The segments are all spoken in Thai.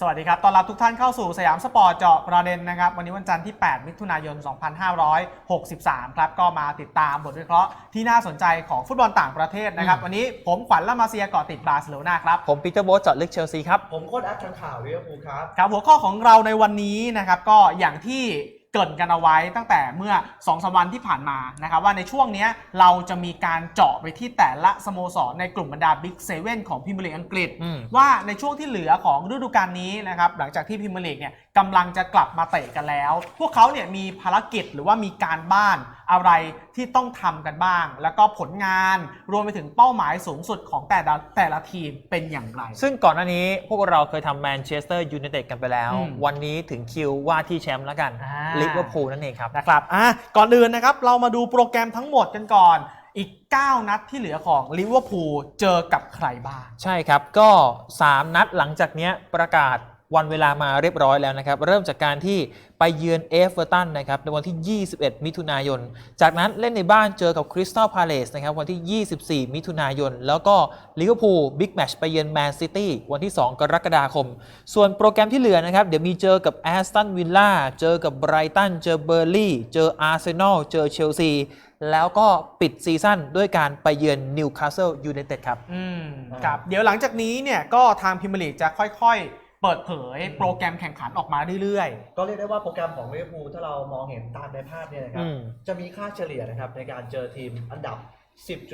สวัสดีครับ ต้อนรับทุกท่านเข้าสู่สยามสปอร์ตเจาะประเด็นนะครับ วันนี้วันจันทร์ที่ 8 มิถุนายน 2563 ครับ ก็มาติดตามบทวิเคราะห์ที่น่าสนใจของฟุตบอลต่างประเทศนะครับอืมวันนี้ผมขวัญละมาเซียเกาะติดบาร์เซโลนาครับ ผมปีเตอร์โบ๊ทเจาะลึกเชลซีครับ ผมโค้ดแอดทันข่าวลิเวอร์พูลครับ ครับ หัวข้อของเราในวันนี้นะครับ ก็อย่างที่ เกรินกันเอาไว้ตั้งแต่เมื่อ2อสวันที่ผ่านมานะครับว่าในช่วงเนี้ยเราจะมีการเจาะไปที่แต่ละสโมสรในกลุ่มบรรดาบิ๊กเซเว่นของพรีเมียร์ลีกอังกฤษอืมว่าในช่วงที่เหลือของฤดูกาลนี้นะครับหลังจากที่พรีเมียร์ลีกเนี่ยกำลังจะกลับมาเตะกันแล้ว พวกเขาเนี่ยมีภารกิจหรือว่ามีการบ้านอะไรที่ต้องทำกันบ้าง แล้วก็ผลงานรวมไปถึงเป้าหมายสูงสุดของแต่ละแต่ละทีมเป็นอย่างไร ซึ่งก่อนหน้านี้พวกเราเคยทำแมนเชสเตอร์ยูไนเต็ดกันไปแล้ว อืมวันนี้ถึงคิวว่าที่แชมป์แล้วกันอ่า ลิเวอร์พูลนั่นเองครับ นะครับอะก่อนอื่นนะครับ เรามาดูโปรแกรมทั้งหมดกันก่อน อีก 9 นัดที่เหลือของลิเวอร์พูลเจอกับใครบ้าง ใช่ครับ ก็ 3 นัดหลังจากเนี้ยประกาศ วันเวลามาเรียบร้อยแล้วนะครับ เริ่มจากการที่ไปเยือนเอฟเวอร์ตันนะครับในวันที่ 21 มิถุนายน จากนั้นเล่นในบ้านเจอกับคริสตัลพาเลสนะครับวันที่ 24 มิถุนายน แล้วก็ลิเวอร์พูลบิ๊กแมชไปเยือนแมนซิตี้วันที่ 2 กรกฎาคม ส่วนโปรแกรมที่เหลือนะครับ เดี๋ยวมีเจอกับแอสตันวิลล่าเจอกับไบรตันเจอเบอร์ลี่เจออาร์เซนอลเจอเชลซีแล้วก็ปิดซีซั่นด้วยการไปเยือนนิวคาสเซิลยูไนเต็ดครับอืมครับเดี๋ยวหลังจากนี้เนี่ยก็ทางพรีเมียร์ลีกจะค่อยๆ เปิดเผยโปรแกรมแข่งขันออกมาเรื่อย ก็เรียกได้ว่าโปรแกรมของลิเวอร์พูลถ้าเรามองเห็นตามในภาพเนี่ยนะครับ อืม จะมีค่าเฉลี่ยนะครับในการเจอทีมอันดับ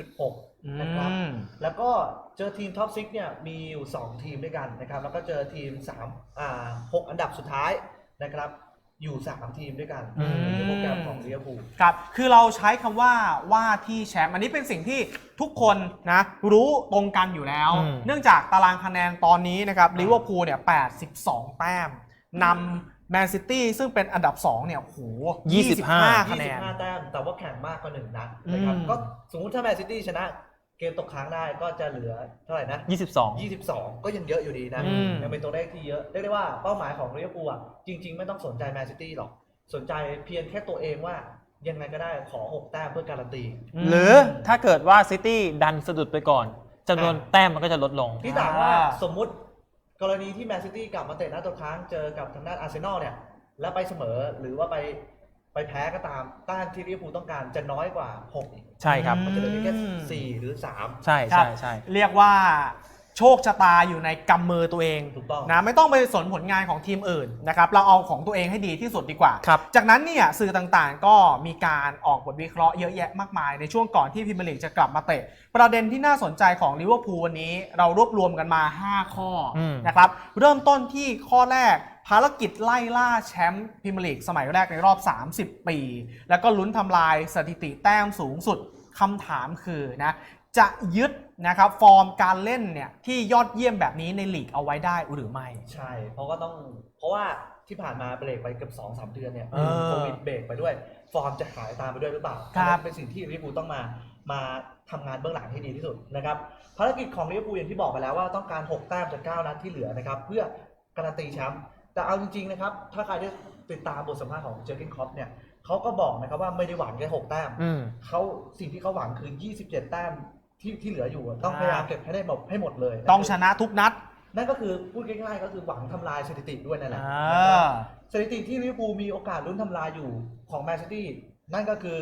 10.6ๆนะครับ อืม แล้วก็เจอทีมท็อปซิกเนี่ยมีอยู่ 2 ทีมด้วยกันนะครับ แล้วก็เจอทีม3อ่า6อันดับสุดท้ายนะครับ อยู่3ทีมด้วยกันอืมนี่คือโปรแกรมของลิเวอร์พูล ครับ คือเราใช้คำว่าว่าที่แชมป์ อันนี้เป็นสิ่งที่ทุกคนนะรู้ตรงกันอยู่แล้ว อืม เนื่องจากตารางคะแนนตอนนี้นะครับลิเวอร์พูลเนี่ย 82 แต้มนำแมนซิตี้ซึ่งเป็นอันดับ 2 เนี่ยโอ้โห25คะแนน 25 แต้มแต่ว่าแข่งมากกว่า1นัดนะครับ อืม ก็สมมุติถ้าแมนซิตี้ชนะเกมตกค้างได้ก็จะเหลือเท่าไหร่นะ 22 22 ก็ยังเยอะอยู่ดีนะ อืม ยังเป็นตัวเลขที่เยอะเรียกได้ว่าเป้าหมายของลิเวอร์พูลอะจริง ๆ ไม่ต้องสนใจแมนซิตี้หรอก สนใจเพียงแค่ตัวเองว่ายังไงก็ได้ขอ 6 แต้มเพื่อการันตีมหรือถ้าเกิดว่าซิตี้ดันสะดุดไปก่อนจำนวนอะแต้มมันก็จะลดลงที่ต่างว่าอ่า สมมุติกรณีที่แมนซิตี้กลับมาเตะนัดตัวค้างเจอกับทางด้านอาร์เซนอลเนี่ย แล้วไปเสมอหรือว่าไป ไปแพ้ก็ตามแต้มที่ลิเวอร์พูลต้องการจะน้อยกว่า6อีกใช่ครับ มันจะเหลือเพียงแค่อืมสี่หรือ3ใช่ครัใช่บใช่ เรียกว่าโชคชะตาอยู่ในกำมือตัวเองถูกต้องนะไม่ต้องไปสนผลงานของทีมอื่นนะครับเราเอาของตัวเองให้ดีที่สุดดีกว่า ครับจากนั้นเนี่ยสื่อต่างๆ ก็มีการออกบทวิเคราะห์เยอะแยะมากมายในช่วงก่อนที่พรีเมียร์ลีกจะกลับมาเตะ ประเด็นที่น่าสนใจของลิเวอร์พูลวันนี้เรารวบรวมกันมา 5 ข้ออมนะครับเริ่มต้นที่ข้อแรก ภารกิจไล่ล่าแชมป์พรีเมียร์ลีกสมัยแรกในรอบ 30 ปี แล้วก็ลุ้นทำลายสถิติแต้มสูงสุดคำถามคือนะจะยึดนะครับฟอร์มการเล่นเนี่ยที่ยอดเยี่ยมแบบนี้ในลีกเอาไว้ได้หรือไม่ ใช่ เพราะก็ต้อง เพราะว่าที่ผ่านมาเบรกไปเกือบ2อสเดือนเนี่ยเออ โควิดเบรกไปด้วย ฟอร์มจะหายตามไปด้วยหรือเปล่าครับอันนั้นเป็นสิ่งที่ลิเวอร์พูลต้องมา มาทำงานเบื้องหลังให้ดีที่สุดนะครับ ภารกิจของลิเวอร์พูลอย่างที่บอกไปแล้วว่าต้องการ 6 แต้มจาก 9 นัดที่เหลือนะครับ เพื่อการันตีแชมป์ แต่เอาจริงๆนะครับ ถ้าใครได้ติดตามบทสัมภาษณ์ของเจอร์เกนคอปเนี่ยเขาก็บอกนะครับว่าไม่ได้หวังแค่6แต้มอืม เขาสิ่งที่เขาหวังคือ 27 แต้มที่ที่เหลืออยู่อะต้องพยายามเก็บให้ได้หมดให้หมดเลยต้องชนะทุกนัดนั่นก็คือพูดง่ายๆก็คือหวังทำลายสถิติด้วยนั่นแหละอ่นะครับาสถิติที่ลิเวอร์พูลมีโอกาสลุ้นทำลายอยู่ของแมนซิตี้นั่นก็คือ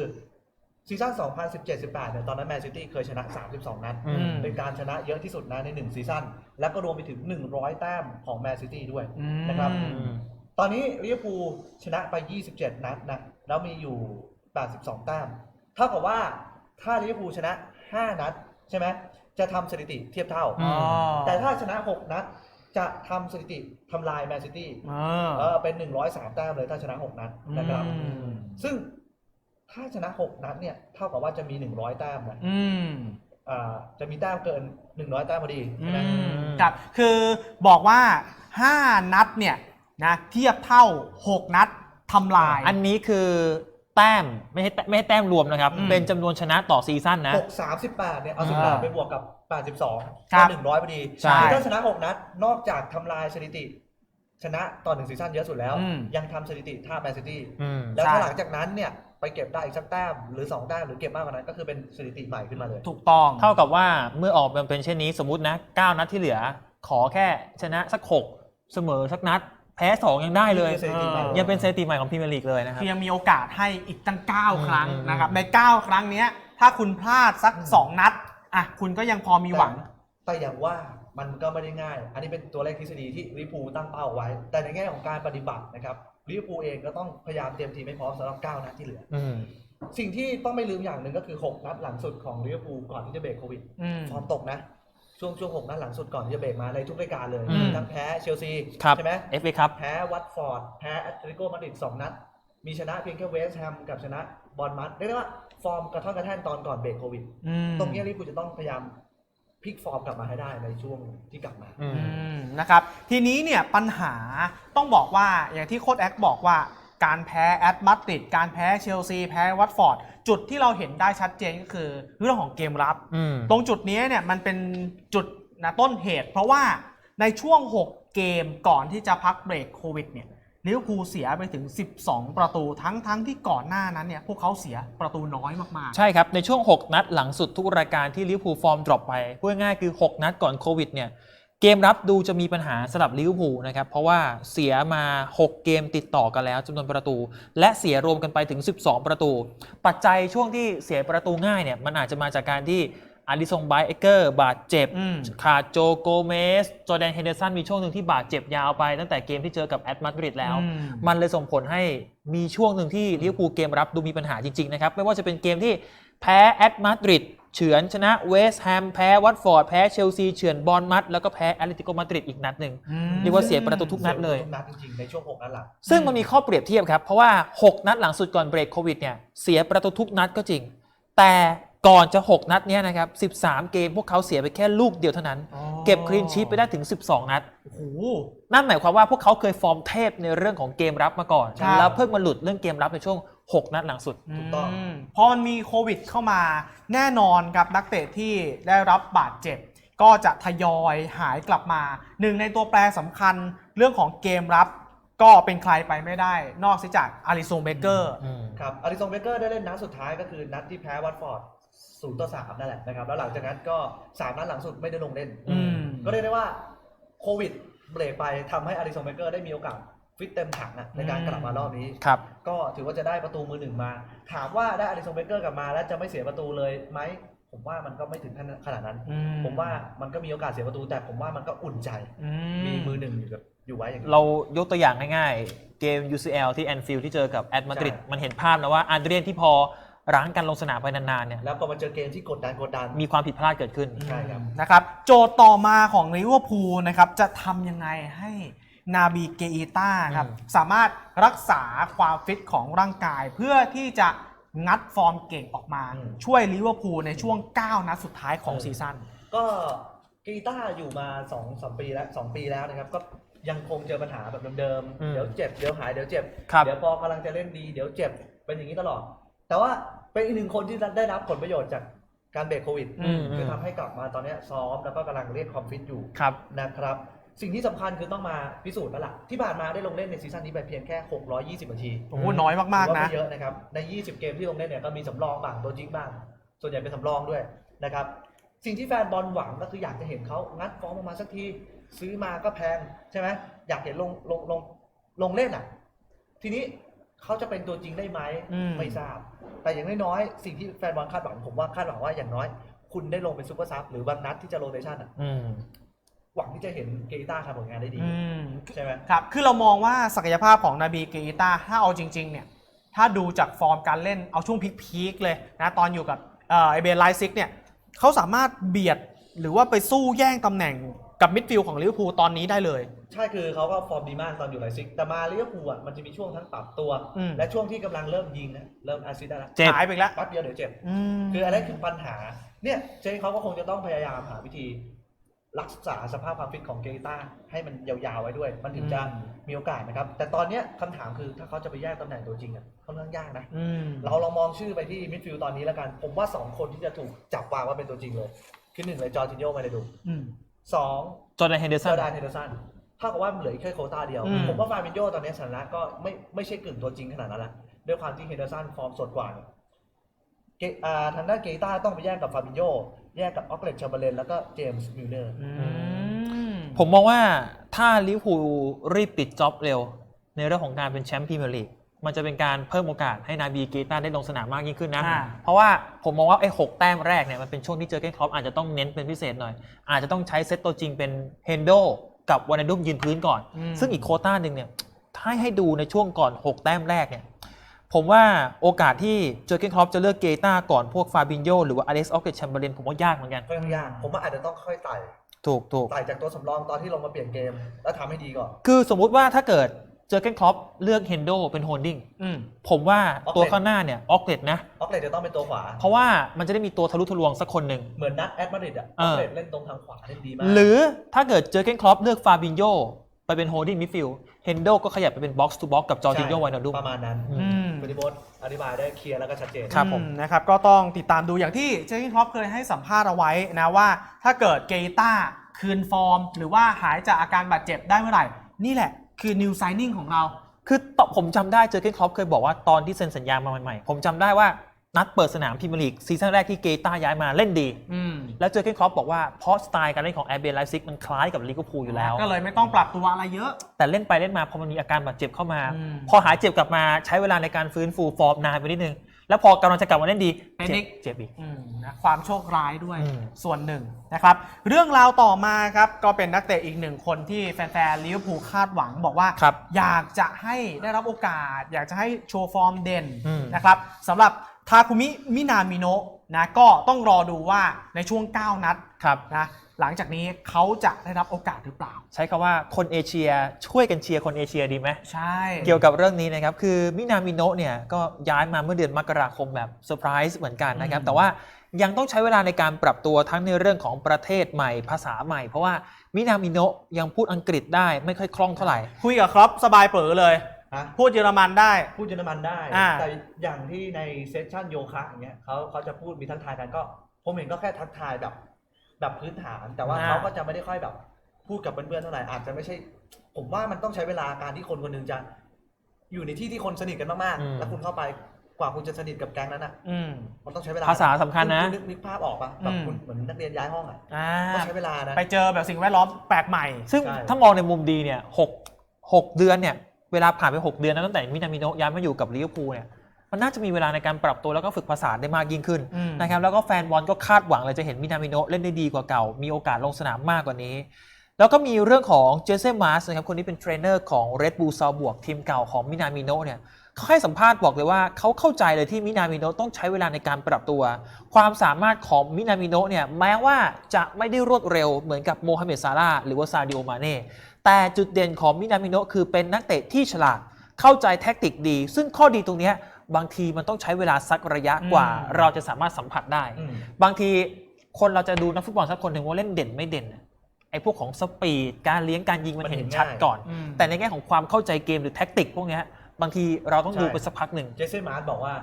ซีซั่น 2017-18 เนี่ย ตอนนั้นแมนซิตี้เคยชนะ 32 นัด อืม เป็นการชนะเยอะที่สุดนะใน 1 ซีซั่น แล้วก็รวมไปถึง 100 แต้มของแมนซิตี้ด้วย นะครับ อือืมมตอนนี้ลิเวอร์พูลชนะไป 27 นัดนะ แล้วมีอยู่ 82 แต้ม เท่ากับว่าถ้าลิเวอร์พูลชนะ 5 นัด ใช่ไหม จะทำสถิติเทียบเท่าอืมแต่ถ้าชนะ 6 นัด จะทำสถิติทำลายแมนซิตี้ อ่า เออเป็น 103 แต้มเลยถ้าชนะ 6 นัดนะครับ อืม ซึ่ง ถ้าชนะ6นัดเนี่ยเท่ากับว่าจะมี100แต้มนะอืมอ่าจะมีแต้มเกิน100แต้มพอดีอืใช่ไหมมครับคือบอกว่า 5 นัดเนี่ยนะเทียบเท่า 6 นัดทำลาย อันนี้คือแต้มไม่ใช่แต้ไม่ใช่แต้มรวมนะครับ อืม เป็นจำนวนชนะต่อซีซั่นนะ6 38เนี่ยเอาอ่า18ไปบวกกับ82ครัก็บ100พอดีใช่คือถ้าชนะ6นัดนอกจากทำลายสถิติ ชนะต่อหนึ่งซีซั่นเยอะสุดแล้ว อืม ยังทำสถิติท่าแมนซิตี้อืม แล้วใช่ถ้าหลังจากนั้นเนี่ย ไปเก็บได้อีกสักแต้มหรือ2แต้มหรือเก็บมากกว่านั้น ก็คือเป็นสถิติใหม่ขึ้นมาเลย ถูกต้องเท่ากับว่าเมื่อออกมาเป็นเช่นนี้สมมตินะ9นัดที่เหลือ ขอแค่ชนะสัก6เสมอสักนัด แพ้สองยังได้เลยนี่คือสถิติใหม่ยังเป็นสถิติใหม่ของพรีเมียร์ลีกเลยนะครับ คือยังมีโอกาสให้อีกตั้ง 9 ครั้งอืม นะครับ ใน 9 ครั้งเนี้ย ถ้าคุณพลาดสัก 2 นัด อะ คุณก็ยังพอมีหวัง แต่อย่างว่ามันก็ไม่ได้ง่าย อันนี้เป็นตัวเลขทฤษฎีที่ลิเวอร์พูลตั้งเป้าไว้ แต่ในแง่ของการปฏิบัตินะครับ ลิเวอร์พูลเองก็ต้องพยายามเตรียมทีมให้พร้อมสำหรับ9นัดที่เหลืออืมสิ่งที่ต้องไม่ลืมอย่างหนึ่งก็คือ 6 นัดหลังสุดของลิเวอร์พูลก่อนที่จะเบรกโควิดอืมฟอร์มตกนะ ช่วงช่วงหกนัดหลังสุดก่อนที่จะเบรกมาในทุกรายการเลยอืมทั้งแพ้เชลซีครับใช่ไหม FA ครับแพ้วัตฟอร์ดแพ้แอตเลติโกมาดริดสองนัด มีชนะเพียงแค่เวสต์แฮมกับชนะบอลมัดเรียกได้ว่าฟอร์มกระท่อนกระแท่นตอนก่อนเบรกโควิดอืมตรงนี้ลิเวอร์พูลจะต้องพยายาม พลิกฟอร์มกลับมาให้ได้ในช่วงที่กลับมา อือืมมนะครับทีนี้เนี่ยปัญหาต้องบอกว่าอย่างที่โค้ดแอคบอกว่า การแพ้แอตมาดริดการแพ้เชลซี แพ้วัตฟอร์ด จุดที่เราเห็นได้ชัดเจนก็คือเรื่องของเกมรับ อืม ตรงจุดนี้เนี่ยมันเป็นจุดนะต้นเหตุ เพราะว่าในช่วง 6 เกมก่อนที่จะพักเบรกโควิดเนี่ย ลิเวอร์พูลเสียไปถึง 12 ประตูทั้งทั้งที่ก่อนหน้านั้นเนี่ยพวกเขาเสียประตูน้อยมากใช่ครับ ในช่วง 6 นัดหลังสุดทุกรายการที่ลิเวอร์พูลฟอร์มดรอปไปพูดง่ายคือ 6 นัดก่อนโควิดเนี่ยเกมรับดูจะมีปัญหาสำหรับลิเวอร์พูลนะครับ เพราะว่าเสียมา 6 เกมติดต่อกันแล้วจำนวนประตู และเสียรวมกันไปถึง 12 ประตู ปัจจัยช่วงที่เสียประตูง่ายเนี่ยมันอาจจะมาจากการที่ อาริซงไบเอเกอร์บาดเจ็บ อืม ขาดโจโกเมส จอร์แดนเฮนเดอร์สันมีช่วงหนึ่งที่บาดเจ็บยาวไป ตั้งแต่เกมที่เจอกับแอตมาดริดๆแล้ว อืม มันเลยส่งผลให้มีช่วงหนึ่งที่ลิเวอร์พูลเกมรับดูมีปัญหาจริง ๆ นะครับ ไม่ว่าจะเป็นเกมที่แพ้แอตมาดริดเฉือนชนะเวสต์แฮมแพ้วัตฟอร์ด แพ้เชลซีเฉือนบอลมัด แล้วก็แพ้แอตเลติโกมาดริดอีกนัดหนึ่ง อืม เรียกว่าเสียประตูทุกนัดเลย ทุกนัดจริงๆ ในช่วง6นัดหลัง ซึ่งมันมีข้อเปรียบเทียบครับ เพราะว่า 6 นัดหลังสุดก่อนเบรกโควิดเนี่ยเสียประตูทุกนัดก็จริง แต่ ก่อนจะ 6 นัดเนี้ยนะครับ 13 เกมพวกเขาเสียไปแค่ลูกเดียวเท่านั้น อ๋อเก็บคลีนชีทไปได้ถึง 12 นัด โอ้โห นั่นหมายความว่าพวกเขาเคยฟอร์มเทพในเรื่องของเกมรับมาก่อน ครับ แล้วเพิ่งมาหลุดเรื่องเกมรับในช่วง 6 นัดหลังสุด ถูกต้อง มพอมันมีโควิดเข้ามาแน่นอนครับนักเตะที่ได้รับบาดเจ็บ ก็จะทยอยหายกลับมาหนึ่งในตัวแปรสำคัญเรื่องของเกมรับ ก็เป็นใครไปไม่ได้ นอกจากอาริโซเบเกอร์ ครับอาริซงเบเกอร์ได้เล่นนัดสุดท้ายก็คือนัดที่แพ้วัตฟอร์ด ศูนย์ต่อสามนั่นแหละนะครับ แล้วหลังจากนั้นก็สามนัดหลังสุดไม่ได้ลงเล่น อืม ก็เรียกได้ว่าโควิดเบรกไปทำให้อาริซงเบเกอร์ได้มีโอกาสฟิตเต็มถังอะในการอืมกลับมารอบนี้ ครับ ก็ถือว่าจะได้ประตูมือหนึ่งมา ถามว่าได้อาริซงเบเกอร์กลับมา แล้วจะไม่เสียประตูเลยไหม ผมว่ามันก็ไม่ถึงขนาดนั้น อืผมว่ามันก็มีโอกาสเสียประตูแต่ผมว่ามันก็อุ่นใจ อืมีมือหนึ่งอยู่กับอยู่ไว้อย่างนี้ เรายกตัวอย่างง่ายๆ เกม UCL ที่แอนฟิลด์ที่เจอกับแอตมาดริดใช่ มันเห็นภาพนะว่าอาร์เดรียนที่พอ ร้างกันลงสนามไปนานๆเนี่ยแล้วก็มาเจอเกมที่กดดันกดดัน มีความผิดพลาดเกิดขึ้น ใช่ครับ นะครับ โจทย์ต่อมาของลิเวอร์พูลนะครับจะทำยังไงให้นาบีเกอิต้าครับอืม สามารถรักษาความฟิตของร่างกาย เพื่อที่จะงัดฟอร์มเก่งออกมา อืม ช่วยลิเวอร์พูลในช่วง 9 นัดสุดท้ายของเออซีซั่น ก็กีตาร์อยู่มา2องสามปีแล้วสองปีแล้วนะครับ ก็ยังคงเจอปัญหาแบบเดิมอืมๆเดี๋ยวเจ็บเดี๋ยวหายเดี๋ยวเจ็บครับ เดี๋ยวพอกำลังจะเล่นดีเดี๋ยวเจ็บเป็นอย่างนี้ตลอด แต่ว่าเป็นอีกหนึ่งคนที่ได้รับผลประโยชน์จากการเบรกโควิดอืม คือทำให้กลับมาตอนเนี้ยซ้อมแล้วก็กำลังเรียกความฟิตอยู่ ครับ นะครับ สิ่งที่สำคัญคือต้องมาพิสูจน์แล้วล่ะ ที่ผ่านมาได้ลงเล่นในซีซั่นนี้ไปเพียงแค่ 620 นาทีโอ้โห น้อยมาก ถือๆ ว่านะ ไม่เยอะนะครับ ใน 20 เกมที่ลงเล่นเนี่ยก็มีสำรองบ้างตัวจริงบ้าง ส่วนใหญ่เป็นสำรองด้วยนะครับ สิ่งที่แฟนบอลหวังก็คืออยากจะเห็นเขางัดฟอร์มออกมาสักที ซื้อมาก็แพงใช่ไหมอยากเห็นลงลงลงลงเล่นอะ ทีนี้ เขาจะเป็นตัวจริงได้ไหมอืม ไม่ทราบ แต่อย่างน้อยๆสิ่งที่แฟนบอลคาดหวังผมว่าคาดหวังว่าอย่างน้อย คุณได้ลงเป็นซูเปอร์ซับหรือบางนัดที่จะโรเตชันอะอืมหวังที่จะเห็นเกต้าทำผลงานได้ดี อืมใช่ไหมครับ คือเรามองว่าศักยภาพของนาบีเกอิต้าถ้าเอาจริง ๆ เนี่ย ถ้าดูจากฟอร์มการเล่นเอาช่วงพีคๆเลยนะ ตอนอยู่กับเอ่อไอเบนไลซิกเนี่ยเขาสามารถเบียด หรือว่าไปสู้แย่งตำแหน่งกับมิดฟิลด์ของลิเวอร์พูลตอนนี้ได้เลย ใช่คือเขาก็ฟอร์มดีมากตอนอยู่ไลซิกแต่มาลิเวอร์พูลอะมันจะมีช่วงทั้งปรับตัว อืม และช่วงที่กำลังเริ่มยิงนะเริ่มแอสซิสต์ได้แล้วเจ็บหายไปอีกแล้วแปั๊บเดียวเดี๋ยวเจ็บ อืม คืออันนั้นคือปัญหา เนี่ยเจเขาก็คงจะต้องพยายามหาวิธี รักษาสภาพความฟิตของเกต้าให้มันยาวๆไว้ด้วย มันถึงจะอืม มีโอกาสนะครับ แต่ตอนเนี้ยคำถามคือถ้าเขาจะไปแยกตำแหน่งตัวจริงอะค่อนข้างยากนะ อืม เราลองมองชื่อไปที่มิดฟิลด์ตอนนี้แล้วกัน ผมว่า 2 คนที่จะถูกจับวางว่าเป็นตัวจริงเลย คือหนึ่งเลยจอร์จินโญ่มาเลยดูอืมสองจอร์แดนเฮนเดอร์เซสัอนร์ดานเฮนเดอร์สันถ้ากับว่ามันเหลืออีกแค่โควต้าเดียว อืม ผมว่าฟาบินโยตอนนี้สถานะก็ไม่ไม่ใช่กึ่งตัวจริงขนาดนั้นแหละด้วยความที่เฮนเดอร์สันฟอร์มสดกว่าเนี่ยเกอ่าทางด้านเกต้าต้องไปแย่งกับฟาบินโยแย่งกับออกเลตชาเบเลนแล้วก็เจมส์มิลเนอร์ อืมผมมองว่าถ้าลิเวอร์พูลรีบปิดจ็อบเร็ว ในเรื่องของการเป็นแชมป์พรีเมียร์ลีก มันจะเป็นการเพิ่มโอกาสให้นาบีเกต้าได้ลงสนามมากยิ่งขึ้นนะ อ่า เพราะว่าผมมองว่าไอ้หกแต้มแรกเนี่ยมันเป็นช่วงที่เจอเกนครอปอาจจะต้องเน้นเป็นพิเศษหน่อย อาจจะต้องใช้เซตตัวจริงเป็นเฮนโดกับวานาดุมยืนพื้นก่อนอืมซึ่งอีกโควต้าหนึ่งเนี่ยถ้าให้ดูในช่วงก่อน 6 แต้มแรกเนี่ยผมว่าโอกาสที่เจอเกนครอปจะเลือกเกต้าก่อนพวกฟาบินโยหรือว่าอเล็กซ์ออกเกตแชมเบอร์เลนผมว่ายากเหมือนกัน ค่อนข้างยากผมว่าอาจจะต้องค่อยไต่ถูกถูก ไต่จากตัวสำรองตอนที่ลงมาเปลี่ยนเกม แล้วทำให้ดีก่อน คือสมมุติว่าถ้าเกิด เจอเกนครอปเลือกเฮนโดเป็นโฮลดิ้งอืม ผมว่า Ocklet ตัวข้างหน้าเนี่ยออกเกตนะ ออกเลตจะต้องเป็นตัวขวา เพราะว่ามันจะได้มีตัวทะลุทะลวงสักคนหนึ่ง เหมือนนัดแอดมาดริดอะเอออ อกเลตเล่นตรงทางขวาเล่นดีมากหรือถ้าเกิดเจอเกนครอปเลือกฟาบินโยไปเป็นโฮลดิ้งมิดฟิลด์เฮนโดก็ขยับไปเป็นบ็อกซ์ทูบ็อกกับจอร์จินโยวายนาดุม ประมาณนั้นอื อืมคุณดิโบสอธิบายได้เคลียร์แล้วก็ชัดเจน ครับผม อืนะครับก็ต้องติดตามดูอย่างที่เจคกี้ครอปเคยให้สัมภาษณ์เอาไว้นะว่า ถ้าเกิดเกต้าคืนฟอร์ม หรือว่าหายจากอาการบาดเจ็บได้เมื่อไหร่ นี่แหละ คือ new signing ของเรา คือตผมจำได้เจอเกนครอปเคยบอกว่าตอนที่เซ็นสัญญามาใหม่ๆ ผมจำได้ว่านัดเปิดสนามพรีเมียร์ลีกซีซั่นแรกที่เกต้าย้ายมาเล่นดี อืมแล้วเจอเกนครอปบอกว่าเพราะสไตล์การเล่นของแอร์เบนไลซิกมันคล้ายกับลิเวอร์พูลอยู่แล้ว ก็เลยไม่ต้องปรับตัวอะไรเยอะ แต่เล่นไปเล่นมาพอมันมีอาการบาดเจ็บเข้ามา อืม พอหายเจ็บกลับมาใช้เวลาในการฟื้นฟูฟอร์มนานไปนิดนึง แล้วพอกำลังจะกลับมาเล่นดีเป็นเจ็อีบกเจ็บอีก อืมนะความโชคร้ายด้วยอืม ส่วนหนึ่งนะครับ เรื่องราวต่อมาครับก็เป็นนักเตะอีกหนึ่งคนที่แฟนๆลิเวอร์พูลคาดหวังบอกว่า ครับ อยากจะให้ได้รับโอกาส อยากจะให้โชว์ฟอร์มเด่นอืม นะครับสำหรับทาคุมิมินามิโนะนะก็ต้องรอดูว่าในช่วง 9 นัดครับ นะ หลังจากนี้เขาจะได้รับโอกาสหรือเปล่า ใช้คำว่าคนเอเชียช่วยกันเชียร์คนเอเชียดีไหมใช่ เกี่ยวกับเรื่องนี้นะครับ คือมินามิโนะเนี่ยก็ย้ายมาเมื่อเดือนมกราคมแบบเซอร์ไพรส์เหมือนกันนะครับอืมแต่ว่ายังต้องใช้เวลาในการปรับตัวทั้งในเรื่องของประเทศใหม่ภาษาใหม่ เพราะว่ามินามิโนะยังพูดอังกฤษได้ไม่ค่อยคล่องเท่าไหร่ คุยกับครอปสบายเป๋อเลยฮะพูดเยอรมันได้ พูดเยอรมันได้อ่าแต่อย่างที่ในเซสชั่นโยคะอย่างเงี้ยเขาเขาจะพูดมีทักทายกันก็ ผมเห็นก็แค่ทักทายแบบ แบบพื้นฐาน แต่ว่าอ่า เขาก็จะไม่ได้ค่อยแบบ พูดกับเพื่อนๆเท่าไหร่อาจจะไม่ใช่ ผมว่ามันต้องใช้เวลาการที่คนคนหนึ่งจะ อยู่ในที่ที่คนสนิทกันมากอืม ๆแล้วคุณเข้าไปกว่าคุณจะสนิทกับแก๊งนั้นอะ อืม มันต้องใช้เวลาภาษาสำคัญนะณนึกนึกภาพออกปะแบบอืม คุณเหมือนนักเรียนย้ายห้องอะอ่าต้องใช้เวลานะ ไปเจอแบบสิ่งแวดล้อมแปลกใหม่ ซึ่งใช่ ถ้ามองในมุมดีเนี่ยหกหกเดือนเนี่ย เวลาผ่านไป6เดือนนะตั้งแต่มินามิโนะย้ายมาอยู่กับลิเวอร์พูลเนี่ย มันน่าจะมีเวลาในการปรับตัวแล้วก็ฝึกภาษาได้มากยิ่งขึ้นอืมนะครับแล้วก็แฟนบอลก็คาดหวังเลยจะเห็นมินามิโนะเล่นได้ดีกว่าเก่า มีโอกาสลงสนามมากกว่านี้ แล้วก็มีเรื่องของเจเซ่มาร์สนะครับคนนี้เป็นเทรนเนอร์ของ Red Bull ซาบวกทีมเก่าของมินามิโนะเนี่ยเขาให้สัมภาษณ์บอกเลยว่าเขาเข้าใจเลยที่มินามิโนะต้องใช้เวลาในการปรับตัว ความสามารถของมินามิโนะเนี่ยแม้ว่าจะไม่ได้รวดเร็วเหมือนกับโมฮัมเหม็ดซาร่าห์หรือว่าซาดิโอมาเน่แต่จุดเด่นของมินามิโนะคือเป็นนักเตะที่ฉลาดเข้าใจแท็กติกดี ซึ่งข้อดีตรงเนี้ย บางทีมันต้องใช้เวลาสักระยะกว่า อืม เราจะสามารถสัมผัสได้ อืม บางทีคนเราจะดูนักฟุตบอลสักคนหนึ่งว่าเล่นเด่นไม่เด่นน่ะไอ้พวกของสปีดการเลี้ยงการยิงมันมันเห็เห็นนชัดง่ายก่อน อืม แต่ในแง่ของความเข้าใจเกมหรือแท็กติกพวกเนี้ยบางทีเราต้องดูใช่ ไปสักพักหนึ่ง เจสซี่มาร์สบอกว่า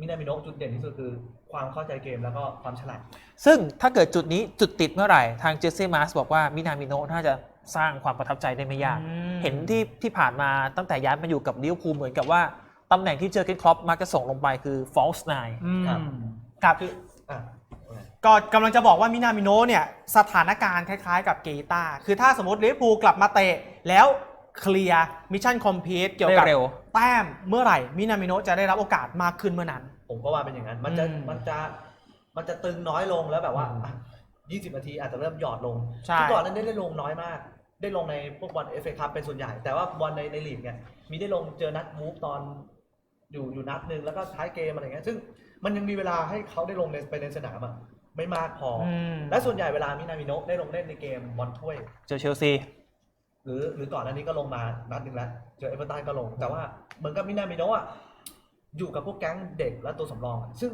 มินามิโนะจุดเด่นที่สุดคือความเข้าใจเกมแล้วก็ความฉลาด ซึ่งถ้าเกิดจุดนี้จุดติดเมื่อไหร่ ทางเจสซี่มาร์สบอกว่ามินามิโนะน่าจะสร้างความประทับใจได้ไม่ยาก อืม เห็นที่ที่ผ่านมาตั้งแต่ย้ายมาอยู่กับลิเวอร์พูลเหมือนกับว่า ตำแหน่งที่เจอเกนครอปมักจะส่งลงไปคือ false nine อืมครับครับคืออะก็กำลังจะบอกว่ามินามิโนะเนี่ยสถานการณ์คล้าย ๆ กับเกตาคือถ้าสมมติลิเวอร์พูลกลับมาเตะแล้วเคลียร์มิชชั่นคอมพลีทเกี่ยวกับได้เร็ว แต้มเมื่อไหร่มินามิโนะจะได้รับโอกาสมากขึ้นเมื่อนั้น ผมก็ว่าเป็นอย่างนั้น มันจะอืมมันจะมันจะตึงน้อยลงแล้วแบบว่าอืมอะ20นาทีอาจจะเริ่มหยอดลงใช่ ที่ก่อนนั้นได้ได้ลงน้อยมาก ได้ลงในพวกบอลเอฟเอคัพเป็นส่วนใหญ่ แต่ว่าบอลในในลีกเนี่ยมีได้ลงเจอนัดมูฟตอน อยู่อยู่นัดหนึ่งแล้วก็ท้ายเกมอะไรเงี้ยซึ่งมันยังมีเวลาให้เขาได้ลงในไปในสนามอะไม่มากพอออืมและส่วนใหญ่เวลามินามิโนะได้ลงเล่นในเกมบอลถ้วย เจอเชลซี หรือหรือก่อนอันนี้ก็ลงมานัดหนึ่งแล้วเจอเอเวอร์ตันก็ลง แต่ว่าเหมือนกับมินามิโนะอะอยู่กับพวกแก๊งเด็กและตัวสำรองอะซึ่ง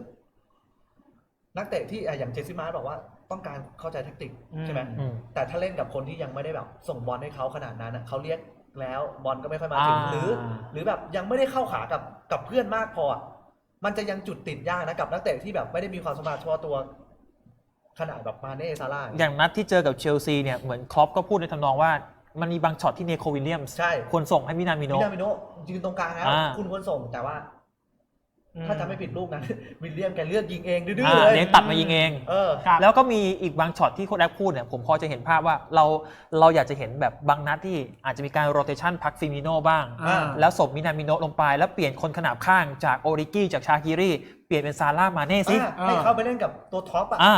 นักเตะที่อะอย่างเจสซี่มาร์บอกว่าต้องการเข้าใจแท็กติกใช่ไหม อืม แต่ถ้าเล่นกับคนที่ยังไม่ได้แบบ ส่งบอลให้เขาขนาดนั้นอะเขาเรียก แล้วบอลก็ไม่ค่อยมาถึงอ่า หรือ หรือแบบยังไม่ได้เข้าขากับกับเพื่อนมากพออะมันจะยังจุดติดยากนะกับนักเตะที่แบบไม่ได้มีความสามารถเฉพาะตัวขนาดแบบมาเน่ซาร่าห์อย่างนัดที่เจอกับเชลซีเนี่ยเหมือนครอปก็พูดในทำนองว่ามันมีบางช็อตที่เนโควิลเลียมส์ใช่ควรส่งให้มินามิมิโนะ นามิโนะยืนตรงกลางแล้วอ่า คุณควรส่งแต่ว่าอืม ถ้าจะไม่ผิดลูกนั้น วิลเลียมแกเลือกยิงเองดื้ออ่าๆเลยเน้นตัดมายิงเองเออครับแล้วก็มีอีกบางช็อตที่โค้ชแอคพูดเนี่ยผมพอจะเห็นภาพว่าเราเราอยากจะเห็นแบบบางนัดที่อาจจะมีการโรเตชันพักฟิมิโนบ้างอ่าแล้วส่งมินามิโนะลงไป แล้วเปลี่ยนคนขนาบข้างจากโอริกี้จากชากิรีเปลี่ยนเป็นซาร่ามาเน่สิอะให้เขาไปเล่นกับตัวท็อปอะอ่า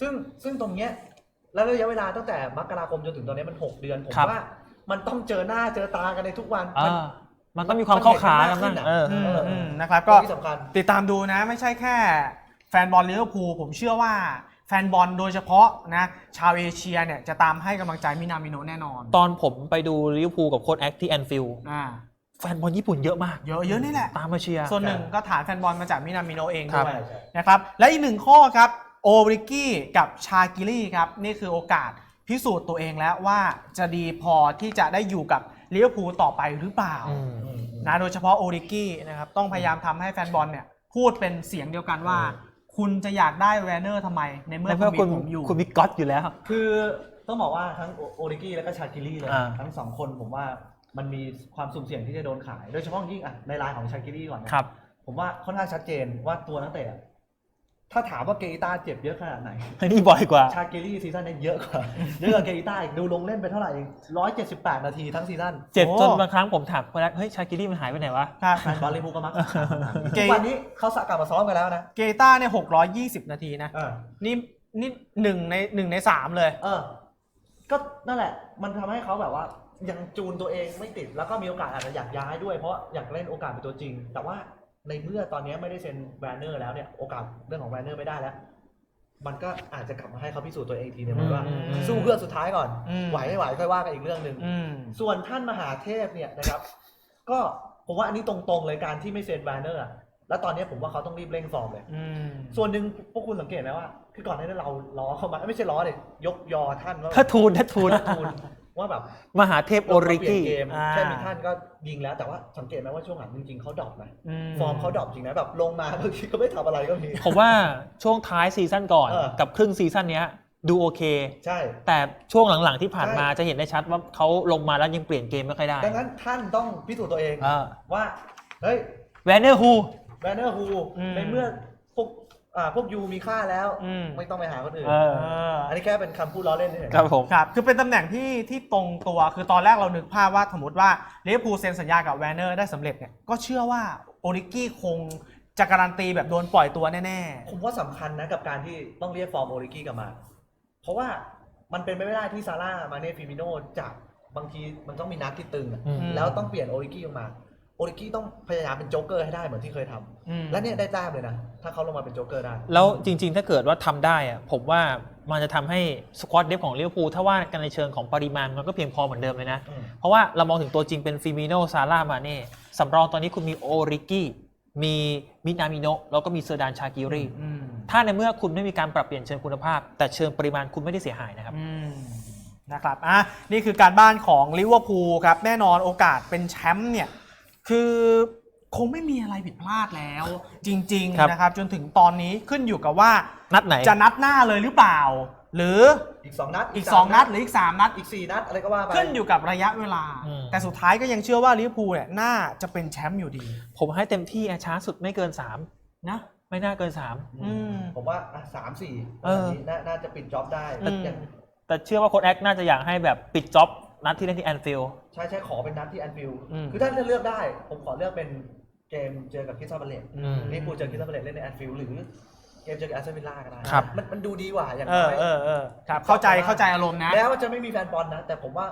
ซึ่งซึ่งตรงเนี้ยแล้วระยะเวลาตั้งแต่มกราคมจนถึงตอนนี้มัน 6 เดือนผมครับว่ามันต้องเจอหน้าเจอตากันในทุกวันอ่า มันมันต้องมีความเข้าขากันมันเห็บ้างนมากขึ้นอะเอออืมเอออืมนะครับก็ก็ที่สำคัญ ติดตามดูนะ ไม่ใช่แค่แฟนบอลลิเวอร์พูลผมเชื่อว่าแฟนบอลโดยเฉพาะนะชาวเอเชียเนี่ยจะตามให้กำลังใจมินามิโนะแน่นอนตอนผมไปดูลิเวอร์พูลกับโค้ชแอคที่แอนฟิลด์อ่าแฟนบอลญี่ปุ่นเยอะมาก เยอะเยอะนี่แหละ ตามมาเชียร์ ส่วนหนึ่งก็ฐานแฟนบอลมาจากมินามิโนะเองครับ ด้วย นะครับและอีกหนึ่งข้อครับโอริกี้กับชากิลี่ครับนี่คือโอกาสพิสูจน์ตัวเองแล้วว่าจะดีพอที่จะได้อยู่กับ ลิเวอร์พูลต่อไปหรือเปล่าอืมนะโดยเฉพาะโอริกี้นะครับต้องพยายามทำให้แฟนบอลเนี่ยพูดเป็นเสียงเดียวกันว่า คุณจะอยากได้แวนเนอร์ทำไม ในเมื่อในคุเมื่อณมีคุณผมอยู่ คุณมีก๊อตอยู่แล้ว คือต้องบอกว่าทั้งโอโอริกี้แล้วก็ชากิลี่เลยอ่าทั้งสองคนผมว่ามันมีความสุ่มเสี่ยงที่จะโดนขาย โดยเฉพาะยิ่งอะในรายของชากิลี่ก่อนนะครับ ผมว่าค่อนข้างชัดเจนว่าตัวนักเตะอะ ถ้าถามว่าเกอิต้าเจ็บเยอะขนาดไหนอันนี้บ่อยกว่า ชาเกลี่ซีซั่นนี้เยอะกว่าเยอะกว่าเกอิต้าอีกดูลงเล่นไปเท่าไหร่เองร้อยเจ็ดสิบแปดนาทีทั้งซีซั่นเจ็บโอ้จนบางครั้งผมถามโค้ชแอคเฮ้ย ชากิรีมันหายไปไหนวะ ครับ แฟนบอลลิเวอร์พูลก็มักเก ทุกวันนี้เขาสะกลับมาซ้อมกันแล้วนะเกต้าเนี่ยหกร้อยยี่สิบนาทีนะ เออนี่นี่หนึ่งในหนึ่งในสามเลย เออ ก็นั่นแหละ มันทำให้เขาแบบว่ายังจูนตัวเองไม่ติดแล้วก็มีโอกาสอาจจะอยากย้ายด้วยเพราะอยากเล่นโอกาสเป็นตัวจริง แต่ว่า ในเมื่อตอนนี้ไม่ได้เซ็นแวนเนอร์แล้วเนี่ยโอกาสเรื่องของแวนเนอร์ไม่ได้แล้ว มันก็อาจจะกลับมาให้เขาพิสูจน์ตัวเองอีกทีนึงว่าอืมอืมสู้เพื่อสุดท้ายก่อน อืม ไหวไม่ไหวค่อยว่ากันอีกเรื่องหนึ่ง อืม ส่วนท่านมหาเทพเนี่ยนะครับ ก็ผมว่าอันนี้ตรงๆเลยการที่ไม่เซ็นแวนเนอร์อะแล้วตอนนี้ผมว่าเขาต้องรีบเร่งฟอร์มเลย อืมส่วนหนึ่งพวกคุณสังเกตไหมว่า คือก่อนหน้านี้เราล้อเข้ามาไม่ใช่ล้อเลยยกยอท่านว่า ถ้าทูนถ้าทูน ทูล ว่าแบบมหาเทพโอริเปลี่ยกี้นเกมอ่าแค่มีท่านก็ยิงแล้วแต่ว่าสังเกตไหมว่าช่วงหลังจริงๆเขาดรอปนะอืฟอร์มเขาดรอปจริงนะแบบลงมาบางทีก็ไม่ทำอะไรก็มีผมว่าช่วงท้ายซีซั่นก่อนเออกับครึ่งซีซั่นเนี้ยดูโอเค ใช่ แต่ช่วงหลังๆที่ผ่านมาใช่จะเห็นได้ชัดว่าเขาลงมาแล้วยังเปลี่ยนเกมไม่ค่อยได้ ดังนั้นท่านต้องพิสูจน์ตัวเองอ่าว่า เฮ้ยแวนเนอร์ฮูแบนเนอร์ฮูอืมในเมื่อพวก อ่าพวกยูมีค่าแล้ว อืม ไม่ต้องไปหาคนอื่นเออเอออันนี้แค่เป็นคำพูดล้อเล่นเฉยๆครับผม ครับ คือเป็นตำแหน่งที่ที่ตรงตัว คือตอนแรกเรานึกภาพว่าสมมติว่าลิเวอร์พูลเซ็นสัญญากับแวนเนอร์ได้สำเร็จเนี่ย ก็เชื่อว่าโอริกี้คงจะการันตีแบบโดนปล่อยตัวแน่ ผมว่าสำคัญนะกับการที่ต้องเรียกฟอร์มโอริกี้กลับมา เพราะว่ามันเป็นไปไม่ได้ที่ซาร่ามาเน่ฟิมิโนจากบางทีมันต้องมีนัดที่ตึงอะอืม แล้วต้องเปลี่ยนโอริกี้ออกมา โอริกี้ต้องพยายามเป็นโจ๊กเกอร์ให้ได้เหมือนที่เคยทำๆอืมและเนี่ยได้แต้มเลยนะ ถ้าเขาลงมาเป็นโจ๊กเกอร์ได้ แล้วจริง ๆ ถ้าเกิดว่าทำได้อะผมว่ามันจะทำให้สควอตเดฟของลิเวอร์พูลถ้าว่ากันในเชิงของปริมาณมันก็เพียงพอเหมือนเดิมเลยนะ อืม เพราะว่าเรามองถึงตัวจริงเป็นฟิมิโนซาร่ามาเน่สำรองตอนนี้คุณมีโอริกี้มีมินามิโนะแล้วก็มีเซอร์ดานชากิรีอืมถ้าในเมื่อคุณไม่มีการปรับเปลี่ยนเชิงคุณภาพ แต่เชิงปริมาณคุณไม่ได้เสียหายนะครับ อืมนะครับอะนี่คือการบ้านของลิเวอร์พูลครับ แน่นอนโอกาสเป็นแชมป์เนี่ย คือคงไม่มีอะไรผิดพลาดแล้ว จริงครับ ๆนะครับ จนถึงตอนนี้ขึ้นอยู่กับว่า นัดไหน จะนัดหน้าเลยหรือเปล่า หรืออีกสองนัดอีกสาม2นัดหรืออีก 3 นัดอีกสี่นัดอะไรก็ว่าไปขึ้นอยู่กับระยะเวลา อืม แต่สุดท้ายก็ยังเชื่อว่าลิเวอร์พูลเนี่ยน่าจะเป็นแชมป์อยู่ดีผมให้เต็มที่อะช้าสุดไม่เกินนะ3ไม่น่าเกินอืมอืม ผมว่าอะสามสี่เออนนี้น่าน่าจะปิดจ็อบได้อืมอย่าง3แต่เชื่อว่าโค้ชแอคน่าจะอยากให้แบบปิดจ็อบ นัดที่เล่นที่แอนฟิลด์ ใช่ใช่ขอเป็นนัดที่แอนฟิลด์อืม คือถ้าจะเลือกได้ ผมขอเลือกเป็นเกมเจอกับคริสตัลพาเลตอืม ลิเวอร์พูลเจอคริสตัลพาเลตเล่นในแอนฟิลด์หรือเกมเจอกับแอสตันวิลล่าก็ได้ครับ มันมันดูดีกว่าอย่างเอน้ออยเออเออครับเข้าใจเข้าใจอารมณ์นะ แม้ว่าจะไม่มีแฟนบอลนะ แต่ผมว่า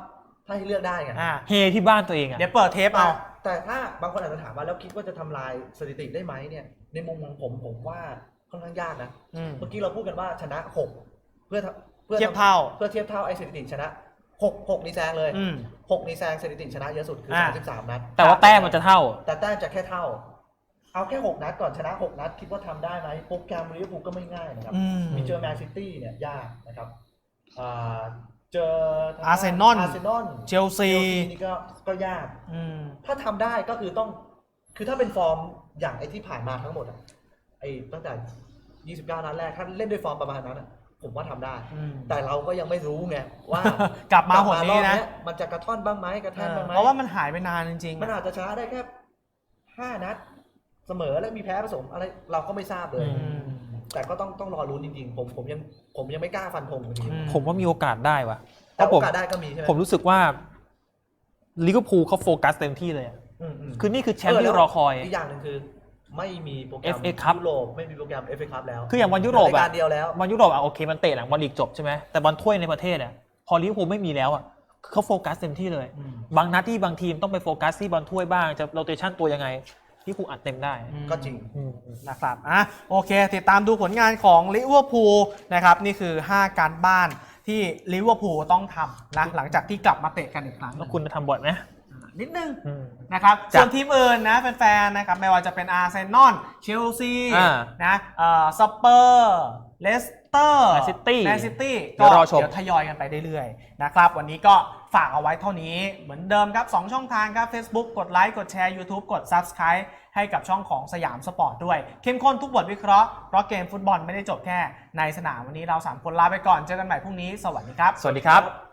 ถ้าให้เลือกได้ไงอ่าเฮที่บ้านตัวเองอะเดี๋ยวเปิดเทปแต่เอา แต่ถ้าบางคนอาจจะถามว่าแล้วคิดว่าจะทำลายสถิติได้ไหมเนี่ย ในมุมของผมผมว่าค่อนข้างยากนะ อืม เมื่อกี้เราพูดกันว่าชนะหกเพื่อทำเพื่อเทียบเท่า เพื่อเทียบเท่าไอ้สถิติชนะ หกหกนี่แซงเลยอืม หกนี่แซงสถิติชนะเยอะสุดคืออ่าสามสิบสามนัดแต่ว่าแต้มมันจะเท่า แต่แต้มจะแค่เท่า เอาแค่6นัดก่อนชนะ6นัด คิดว่าทำได้ไหมโปรแกรมลิเวอร์พูลก็ไม่ง่ายนะครับ อืม มีเจอแมนซิตี้เนี่ยยากนะครับอ่าเจอทงด้อาร์เซนอล อาร์เซนอลเชลซี นี่ก็ก็ยาก อืม ถ้าทำได้ก็คือต้อง คือถ้าเป็นฟอร์มอย่างไอ้ที่ผ่านมาทั้งหมดอะไอ้ตั้งแต่ 29 นัดแรก ถ้าเล่นด้วยฟอร์มประมาณนั้นอะ ผมว่าทำได้ อืม แต่เราก็ยังไม่รู้ไงว่า กลับมาหนนี้รอบนะเยมันจะกระท่อนบ้างไหมกระแทกบ้างไหมเพราะว่ามันหายไปนานจริงๆ มันอาจจะชนะได้แค่ห้านัด เสมอและมีแพ้ผสมอะไรเราก็ไม่ทราบเลยอือืม แต่ก็ต้องต้องรอรุ้นจริงๆ ผมผมยังผมยังไม่กล้าฟันธงจริงอื ผมว่ามีโอกาสได้ว่ะๆเพแต่ราะโอผมกาสได้ก็มีใช่ไหมผมรู้สึกว่าลิเวอร์พูลเขาโฟกัสเต็มที่เลยอะอืมอืมคือนี่คือแชมป์ที่แล้วรอคอยอีกอย่างหนึ่งคือ ไม่มีโปรแกรม FA Cup ยุโรปไม่มีโปรแกรม FA Cup แล้วคืออย่างวันยุโรปรายอะการเดียวแล้ว บอลยุโรปอะโอเคมันเตะหลังบอลลีกจบใช่ไหมแต่บอลถ้วยในประเทศอะพอลิเวอร์พูลไม่มีแล้วอะเขาโฟกัสเต็มที่เลย อืม บางนัดที่บางทีมต้องไปโฟกัสที่บอลถ้วยบ้างจะโรเตชันตัวยังไงที่ผูลอัดเต็มได้ก็จริง อืม นะครับ อะ โอเค ติดตามดูผลงานของลิเวอร์พูลนะครับ นี่คือ 5 การบ้านที่ลิเวอร์พูลต้องทำนะ หลังจากที่กลับมาเตะกันอีกครั้งหแล้นึ่วงคุณทำบ่อยไหม นิดนึงอืมนะครับจ้ะส่วนทีมอื่นนะแฟนๆนะครับไม่ว่าจะเป็นอาร์เซนอลเชลซีอ่านะเอ่อสเปอร์เลสเตอร์ Man City แมนซิตี้เดี๋ก็ยวรอชมเดี๋ยวทยอยกันไปเรื่อยๆนะครับ วันนี้ก็ฝากเอาไว้เท่านี้เหมือนเดิมครับ 2 ช่องทางครับ Facebook กดไลค์กดแชร์ YouTube กด Subscribe ให้กับช่องของสยามสปอร์ตด้วย เข้มข้นทุกบทวิเคราะห์เพราะเกมฟุตบอลไม่ได้จบแค่ในสนามวันนี้เรา 3 คนลาไปก่อนเจอกันใหม่พรุ่งนี้ สวัสดีครับ สวัสดีครับ